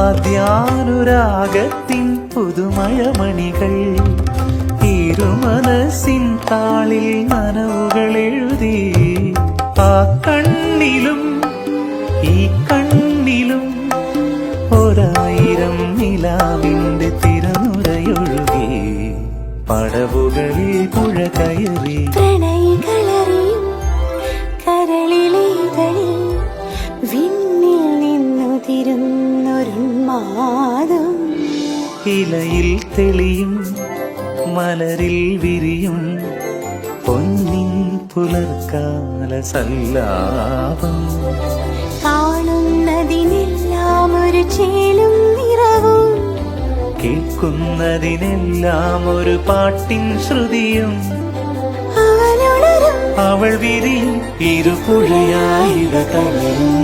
ആദ്യാനുരാഗത്തിൻ പുതുമയമണികൾ. ഇരുമനസിൻ താളിൽ നനവുകൾ എഴുതി. ആ കണ്ണിലും ഈ കണ്ണിലും ഒരായിരം നിലാവിന്റെ തിരനുരയൊഴുകി. പടവുകളിൽ പുഴ കയറി. കരളിലേകളിൽ വിണ്ണിൽ നിന്നുതിരുന്നൊരുന്മാദം ഇലയിൽ തെളിയും മലരിൽ വിരിയും പൊന്നിൻ പുലർക്കാല സല്ലാപം. കാണുന്നതിനെല്ലാം ഒരു ചേലും നിറവും. കേൾക്കുന്നതിനെല്ലാം ഒരു പാട്ടിൻ ശ്രുതിയും. അവൾ വിരിയും ഇരുപുഴയായിട തളരും